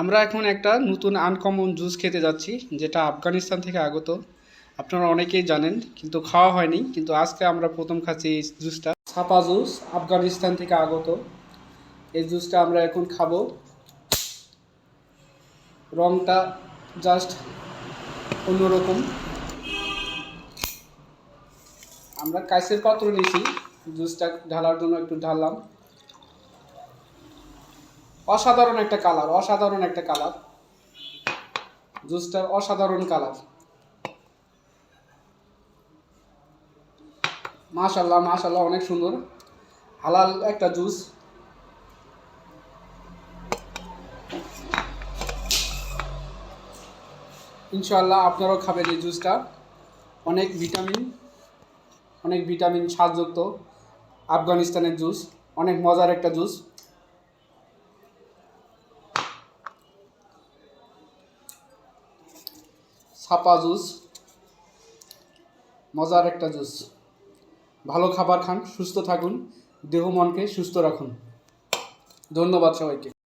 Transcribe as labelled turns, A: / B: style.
A: আমরা এখন একটা নতুন আনকমন জুস খেতে যাচ্ছি, যেটা আফগানিস্তান থেকে আগত। আপনারা অনেকেই জানেন, কিন্তু খাওয়া হয়নি, কিন্তু আজকে আমরা প্রথম খাচ্ছি এই জুসটা ছাপা জুস আফগানিস্তান থেকে আগত। এই জুসটা আমরা এখন খাব। রংটা জাস্ট অন্যরকম। আমরা কাইসের পাত্র নিয়েছি জুসটা ঢালার জন্য একটু ঢাললাম। অসাধারণ একটা কালার, অসাধারণ একটা কালার। জুসটার অসাধারণ কালার। মাশাল্লাহ মাশাল্লাহ অনেক সুন্দর। হালাল একটা জুস। ইনশাল্লাহ আপনারাও খাবেন এই জুসটা। অনেক ভিটামিন অনেক ভিটামিন স্বাদযুক্ত আফগানিস্তানের জুস, অনেক মজার একটা জুস। ছাপা জুস। মজার একটা জুস। ভালো খাবার খান, সুস্থ থাকুন, দেহ মনকে সুস্থ রাখুন। ধন্যবাদ সবাইকে।